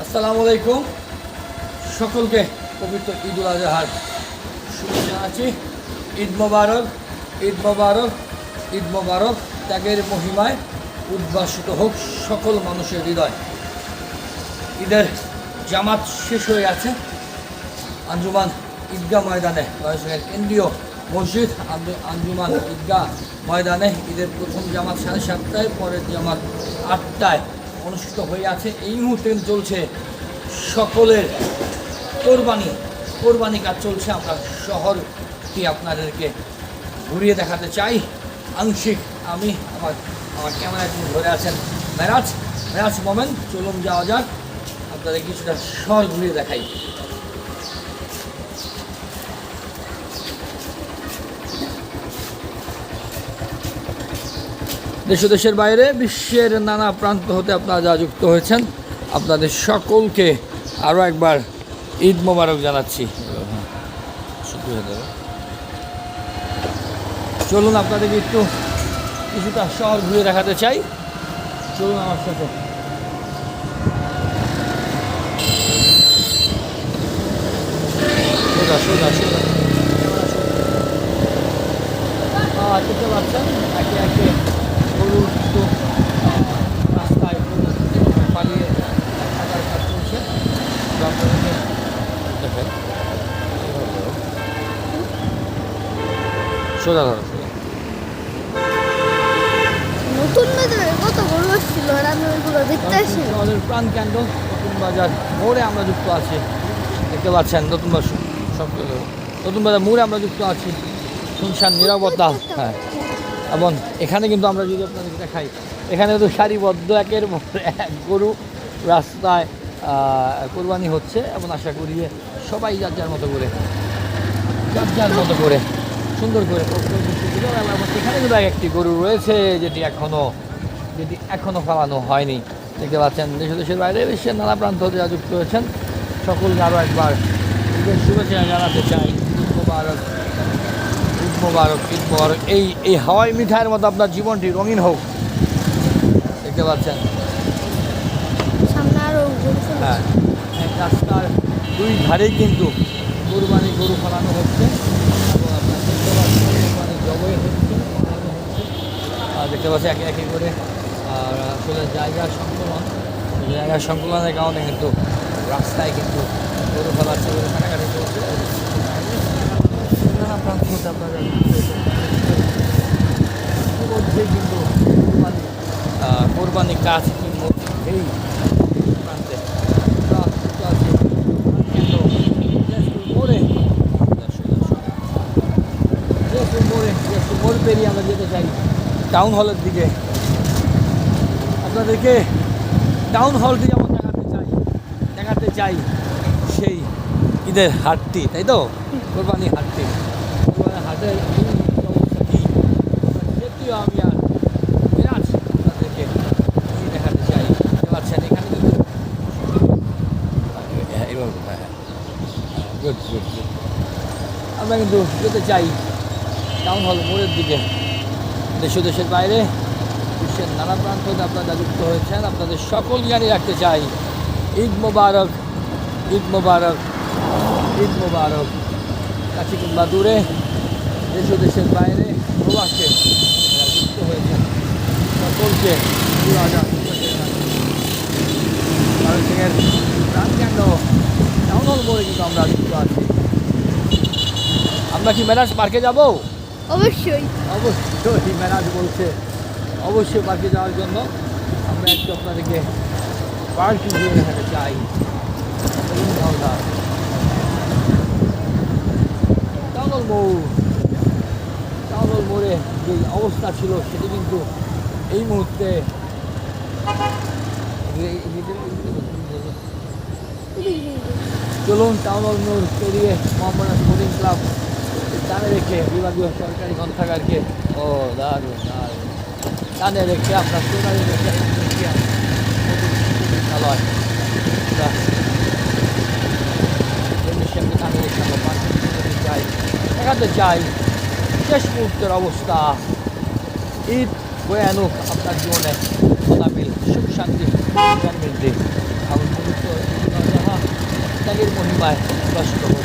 আসসালামু আলাইকুম। সকলকে পবিত্র ঈদ উল আজহার শুভেচ্ছা জানাচ্ছি। ঈদ মোবারক ঈদ মোবারক ঈদ মোবারক। ত্যাগের মহিমায় উদ্ভাসিত হোক সকল মানুষের হৃদয়। ঈদের জামাত শেষ হয়ে আছে আঞ্জুমান ঈদগাহ ময়দানে নয়সঙ্গের কেন্দ্রীয় মসজিদ। আঞ্জু- আঞ্জুমান ঈদগাহ ময়দানে ঈদের প্রথম জামাত সাড়ে সাতটায়, পরের জামাত আটটায়। অনুষ্ঠিত হয়ে আছে। এই মুহূর্তে চলছে সকলের কোরবানি। কোরবানি কাজ চলছে। আমরা শহরটি আপনাদেরকে ঘুরিয়ে দেখাতে চাই। আংশিক আমি আমার আমার ক্যামেরায় তিনি ধরে আছেন মেরাজ। মেরাজ মোমেন চলুন যাওয়া যাক। আপনাদের কিছুটা শহর ঘুরিয়ে দেখাই। দেশ দেশের বাইরে বিশ্বের নানা প্রান্ত হতে আপনারা যা যুক্ত হয়েছেন, আপনাদের সকলকে আরও একবার ঈদ মোবারক জানাচ্ছি। চলুন আপনাদেরকে একটু কিছুটা শহর ঘুরে দেখাতে চাই। চলুন আমার সাথে। সোজা সোজা সোজা। একে একে গরু কিন্তু আহ, রাস্তায় গরু পালিয়ে থাকার কাজ চলছে তো আপনাদেরকে দেখেন এইভাবে ধরো। সোজা ধরো। নতুন বাজারে কত গরু আসছিল আর আমি ওইগুলো দেখতে আসি আমাদের প্রাণ কেন্দ্র নতুন বাজার মোড়ে আমরা যুক্ত আছি। দেখতে পাচ্ছেন নতুন বাজার সব নতুন বাজার মোড়ে আমরা যুক্ত আছি। শুনশান নিরাপত্তা। হ্যাঁ। এবং এখানে কিন্তু আমরা যদি আপনাদেরকে দেখাই এখানে তো সারিবদ্ধ একের এক গরু রাস্তায় কোরবানি হচ্ছে। এবং আশা করি সবাই যার যার মতো করে যার যার মতো করে সুন্দর করে এবং এখানে কিন্তু একটি গরু রয়েছে যেটি এখনও যেটি এখনও ফেলানো হয়নি। দেখতে পাচ্ছেন দেশ দেশের বাইরে বিশ্বের নানা প্রান্ত যারা যুক্ত হয়েছেন। সকলকে আরও একবার শুভেচ্ছা জানাতে চাই। মোবারক ঈদ মোবারক ঈদ মোবারক। এই এই হাওয়াই মিঠাইয়ের মতো আপনার জীবনটি রঙিন হোক। দেখতে পাচ্ছেন। সামনে আরও হ্যাঁ এক রাস্তার দুই ধারেই কিন্তু কোরবানি গরু ফলানো হচ্ছে এবং আপনার দেখতে পাচ্ছেন আর দেখতে পাচ্ছি একে একে করে। আর আসলে জায়গার সংকলন জায়গার সংকলনের কারণে কিন্তু রাস্তায় কিন্তু গরু ফলাচ্ছে গরু কাটাকাটি চলছে নানা প্রান্ত কিন্তু কোরবানি কাজ ইতিমধ্যে এই প্রান্তে আমরা যুক্ত আছি কেন্দ্র দিনাজপুর মোড়ে দিনাজপুর মোড়ে দিনাজপুর মোড় পেরিয়ে আমরা যেতে চাই টাউন হলের দিকে। আপনাদেরকে টাউন হলটি যেমন দেখাতে চাই। দেখাতে চাই সেই ঈদের হাটটি, তাই তো? কোরবানি হাটটি। কোরবানি হাটের অবস্থা কি? আমি আর বিরাট আপনাদেরকে দেখাতে চাই। পাচ্ছেন, এখানে কিন্তু গুড গুড গুড আমরা কিন্তু যেতে চাই টাউন হল মোড়ের দিকে। দেশ দেশের বাইরে, বিশ্বের নানা প্রান্ত আপনারা যুক্ত হয়েছেন। আপনাদের সকল জানিয়ে রাখতে চাই, ঈদ মোবারক ঈদ মোবারক ঈদ মোবারক। কাছে কিংবা দূরে, দেশ দেশের বাইরে, প্রবাসে যুক্ত হয়েছেন, সকলকে আমরা আমরা কি মেরাজ পার্কে যাব? অবশ্যই। অবশ্যই মেরাজ বলছে, অবশ্যই পার্কে যাওয়ার জন্য আমরা একটু আপনাদেরকে পার্কে ঘুরে দেখাতে চাই চলুন ধাওদা টাউনল মোড়ে যে অবস্থা ছিল, সেটি কিন্তু এই মুহূর্তে চলুন টাউনল মোড় পেরিয়ে মোহাম্মদ স্পোর্টিং ক্লাব ডানে রেখে বিভাগীয় সরকারি গ্রন্থাগারকে ও, দারুণ দারুণ। ডানে রেখে আপনার সোনালি রেখে বিদ্যালয় আমরা মিউজিয়ামকে রেখে আমরা চাই, দেখাতে শেষ মুহূর্তের অবস্থা। ঈদ বয়ে আপনার জীবনে। খোদামিল সুখ শান্তি সমৃদ্ধি এবং পবিত্র মহিমায় কষ্ট হোক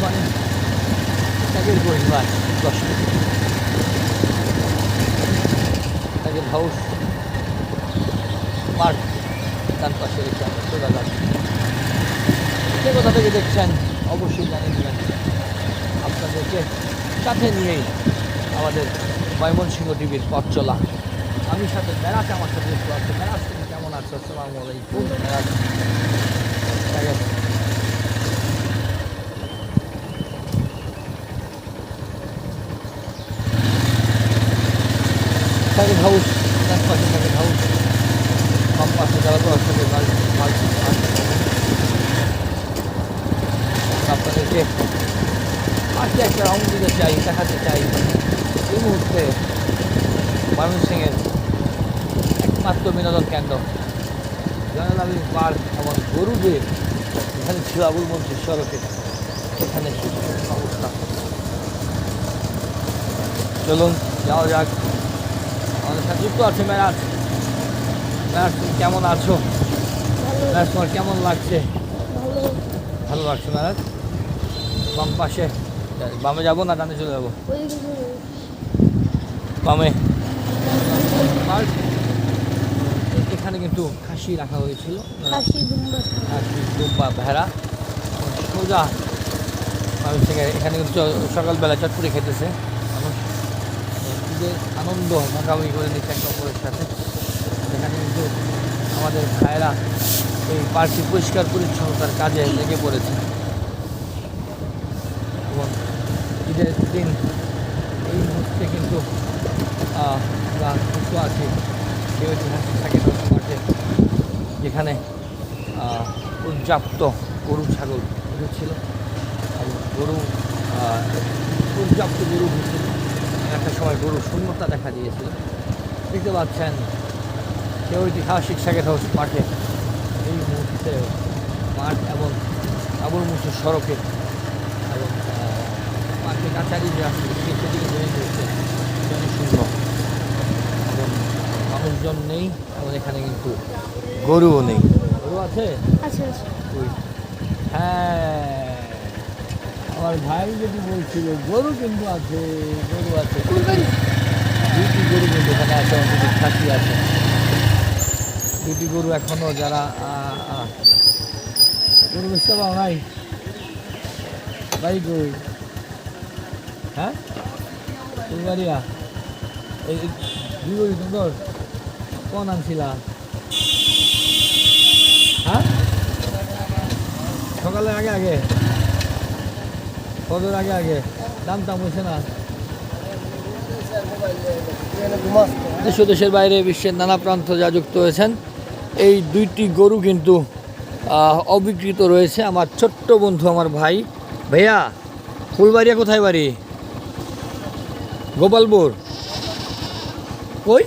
কোরবানি ত্যাগের পরিমাণ দশ ত্যাগের হাউস মাঠ তার পাশে রেখে আমরা সোজা যাচ্ছি। যে কোথা থেকে দেখছেন, অবশ্যই জানিয়ে দেবেন। আপনাদেরকে সাথে নিয়েই আমাদের ময়মনসিংহ টিভির পথ চলা। আমি সাথে মেরাজ আমার সাথে আছে। তুমি কেমন আছো? আসসালামু আলাইকুম। মেরাজ সাকিব হাউস তার পাশে সাকিব হাউস বাম পাশে যারা তো আসলে আপনাদেরকে আজকে একটা রাউন্ড দিতে চাই দেখাতে চাই এই মুহূর্তে ময়মনসিংহের একমাত্র বিনোদন কেন্দ্র। জয়নালী পার্ক এবং গরুদের এখানে ছিল আবুল মন্ত্রীর সড়কে। এখানে অবস্থা। চলুন, যাওয়া যাক। আমাদের সাথে যুক্ত আছে মেরাজ। মেরাজ তুমি কেমন আছো? মেরাজ তোমার কেমন লাগছে? ভালো। লাগছে মেরাজ? বাম পাশে। বামে যাব না ডানে চলে যাব? বামে। পার্ক এখানে কিন্তু খাসি রাখা হয়েছিল। খাসি দুম্বা ভেড়া। সোজা। মানুষ এখানে কিন্তু সকালবেলা চটপুরি খেতেছে। ঈদের আনন্দ ভাগাভাগি করে নিচ্ছে একে অপরের সাথে। এখানে কিন্তু আমাদের ভাইয়েরা এই পার্কটি পরিষ্কার, পরিচ্ছন্নতার কাজে লেগে পড়েছে। এবং ঈদের দিন এই মুহূর্তে কিন্তু যুক্ত আছি। সেই ঐতিহাসিক থাকে মাঠে যেখানে পর্যাপ্ত গরু, ছাগল উঠেছিল এবং গরু পর্যাপ্ত গরু উঠেছিল একটা সময় গরু শূন্যতা দেখা দিয়েছিল। দেখতে পাচ্ছেন সে ঐতিহাসিক সাগের হাউস মাঠে এই মুহূর্তে মাঠ এবং আবুল মুসুর সড়কে এবং মাঠে কাছারি যে আছে সেদিকে হয়ে গিয়েছে জনশূন্য এবং মানুষজন নেই এবং এখানে কিন্তু গরুও নেই। গরু আছে। হ্যাঁ। আমার ভাই যদি বলছিল গরু কিন্তু আছে গরু আছে। দুটি গরু কিন্তু এখানে আছে দুটি খাসি আছে। দুটি গরু এখনও যারা গরু বুঝতে পারো নাই? ভাই গরু। হ্যাঁ? ফুলবাড়িয়া। এই এই দুই গরু সুন্দর কোন আনছিলা? হ্যাঁ? সকালে আগে আগে? কদর আগে আগে। দাম টাম হয়েছে না। দেশ দেশের বাইরে বিশ্বের নানা প্রান্ত যা যুক্ত হয়েছেন, এই দুইটি গরু কিন্তু অবিকৃত রয়েছে। আমার ছোট্ট বন্ধু আমার ভাই। ভাইয়া, ফুলবাড়িয়া কোথায় বাড়ি? গোপালপুর। কই?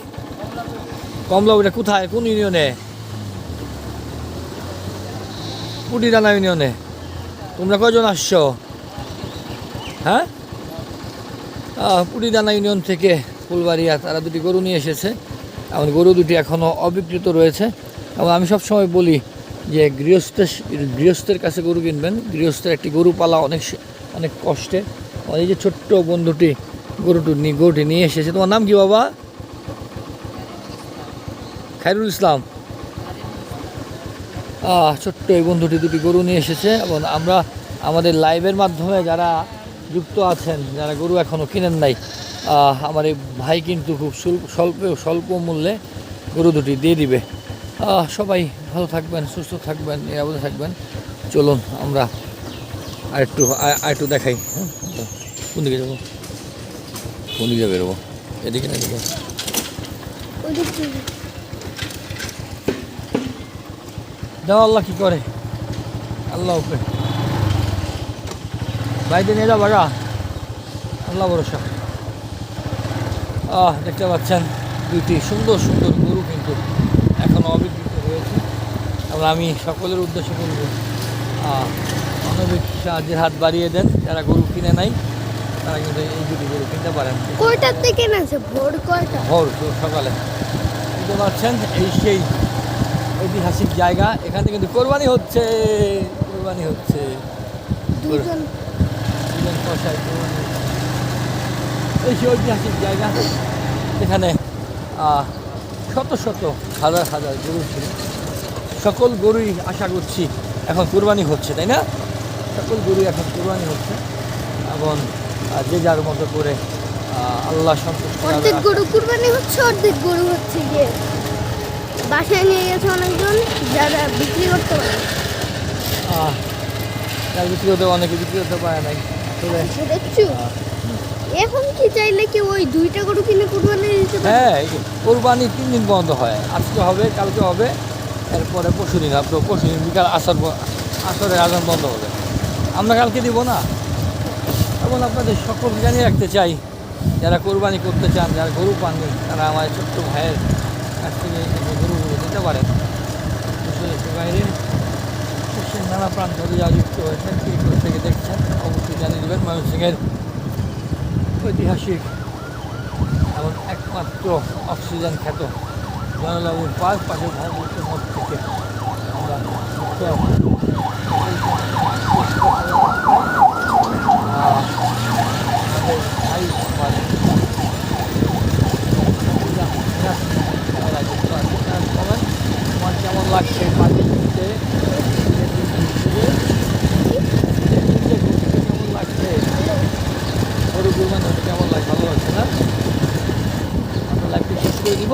কমলাপুরে। কোথায়? কোন ইউনিয়নে? কুটিরানা ইউনিয়নে। তোমরা কজন আসছো? হ্যাঁ? পুটিদানা ইউনিয়ন থেকে ফুলবাড়িয়া তারা দুটি গরু নিয়ে এসেছে। এবং গরু দুটি এখনও অবিকৃত রয়েছে। এবং আমি সবসময় বলি যে গৃহস্থের গৃহস্থের কাছে গরু কিনবেন। গৃহস্থের একটি গরু পালা অনেক অনেক কষ্টে। এই যে ছোট্ট বন্ধুটি, গরুটি নিয়ে গরুটি নিয়ে এসেছে। তোমার নাম কি বাবা? খায়রুল ইসলাম। ছোট্ট এই বন্ধুটি দুটি গরু নিয়ে এসেছে। এবং আমরা আমাদের লাইভের মাধ্যমে যারা যুক্ত আছেন যারা গরু এখনও কিনেন নাই আমার এই ভাই কিন্তু খুব স্বল্প স্বল্প মূল্যে গরু দুটি দিয়ে দিবে। সবাই ভালো থাকবেন সুস্থ থাকবেন নিরাপদে থাকবেন। চলুন আমরা আরেকটু আরেকটু দেখাই। হ্যাঁ? কোন দিকে যাব? কোন দিকে বেরোবো? এদিকে না এদিকে? দেওয়া আল্লাহ কী করে? আল্লাহ হাফেজ বাইরে নিয়ে যাও বাগা আল্লাহ ভরসা। আহ দেখতে পাচ্ছেন দুইটি সুন্দর সুন্দর গরু কিন্তু এখনও অবিকৃত রয়েছে এবং আমি সকলের উদ্দেশ্যে বলব আহ, মানবিক সাহায্যের হাত বাড়িয়ে দেন। যারা গরু কিনে নাই তারা কিন্তু এই দুটি গরু কিনতে পারেন। কয়টার নাছে ভোর কয়টা? ভোর ভোর সকালে। বুঝতে পারছেন এই সেই ঐতিহাসিক জায়গা। এখানে কিন্তু কোরবানি হচ্ছে কোরবানি হচ্ছে। দুজন কষাই এই ঐতিহাসিক জায়গা এখানে শত শত হাজার হাজার গরু ছিল। সকল গরুই আশা করছি এখন কোরবানি হচ্ছে তাই না? সকল গরুই এখন কোরবানি হচ্ছে। এবং যে যার মতো করে আল্লাহ সন্তুষ্ট অর্ধেক গরু কুরবানি হচ্ছে অর্ধেক গরু হচ্ছে গিয়ে বাসায় নিয়ে গেছে অনেকজন যারা বিক্রি করতে পারে। আহ, বিক্রি হতে অনেকে বিক্রি করতে পারে নাই। দেখছ? আহ, এখন কি চাইলে কি ওই দুইটা গরু কিনে কুরবানি দিতে পারে? হ্যাঁ কোরবানি তিন দিন বন্ধ হয়। আজকে হবে কালকে হবে এরপরে পরশু দিন আপনার পরশু দিন বিকাল আসর ব- আসরের আজান বন্ধ হবে। আমরা কালকে দিব না। এবং আপনাদের সকলকে জানিয়ে রাখতে চাই যারা কোরবানি করতে চান যারা গরু পাননি তারা আমার ছোট্ট ভাইয়ের কাছ থেকে গরুগুলো দিতে পারেন। বাইরে নানা প্রান্ত যা যুক্ত হয়েছেন সেই থেকে দেখছেন, অবশ্যই জানিয়ে দেবেন ময়মনসিংহের ঐতিহাসিক এবং একমাত্র অক্সিজেন খ্যাত জনলাবুর পার্ক পাশে ভারতবর্ষের মধ্যে থেকে আমরা মুক্ত আহ, আমাদের ভাই আমার তোমার কেমন লাগছে পার্কে ঘুরতে কেমন লাগছে গরু কুরবানি হতে কেমন লাগে ভালো লাগছে না আমরা লাইফটা শেষ করে দিব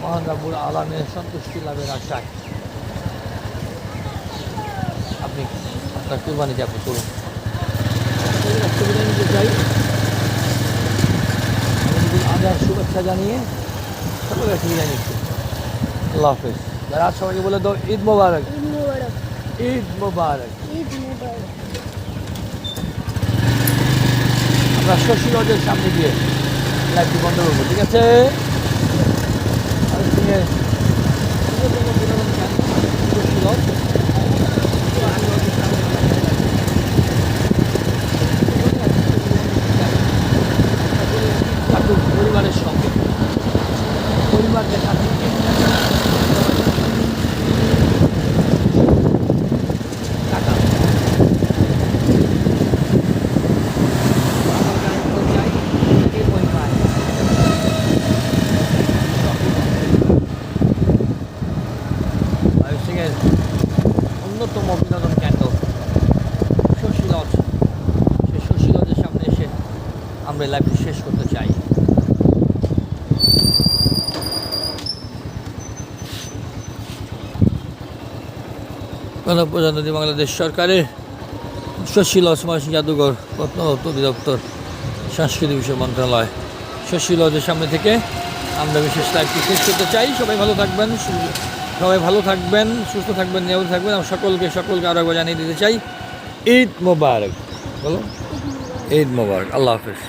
মহান রাবুল আলমের সন্তুষ্টি লাভের আশায়। আপনি আপনার কোরবানি যাপন করুন। নিতে চাই শুভেচ্ছা জানিয়ে কাছে বিদায় নিচ্ছি। আল্লাহ হাফেজ। যারা সবাইকে বলে দাও ঈদ মোবারক। ঈদ মুবারক। ঈদ আমরা শশী লজের সামনে গিয়ে লাইভটি বন্ধ করব ঠিক আছে? আর সঙ্গে অন্যতম বিনোদন কেন্দ্র শশী লজ। থাকুন পরিবারের সঙ্গে পরিবার দেখা থেকে টাকা আমার গাড়ি চাই কে বই পায় ময়মনসিংহের অন্যতম বিনোদন কেন্দ্র শশী লজ সেই শশী লজের সামনে এসে আমরা লাইভটি শেষ করতে চাই গণপ্রজাতন্ত্রী বাংলাদেশ সরকারের লজ ময়মনসিংহ জাদুঘর প্রত্নতত্ত্ব অধিদপ্তর সংস্কৃতি বিষয় মন্ত্রণালয়। শশী লজের সামনে থেকে আমরা বিশেষ লাইভটি শেষ করতে চাই। সবাই ভালো থাকবেন সবাই ভালো থাকবেন, সুস্থ থাকবেন, নিরাপদ থাকবেন। আমরা সকলকে সকলকে আরও জানিয়ে দিতে চাই, ঈদ মোবারক। বলো? ঈদ মোবারক। আল্লাহ হাফেজ।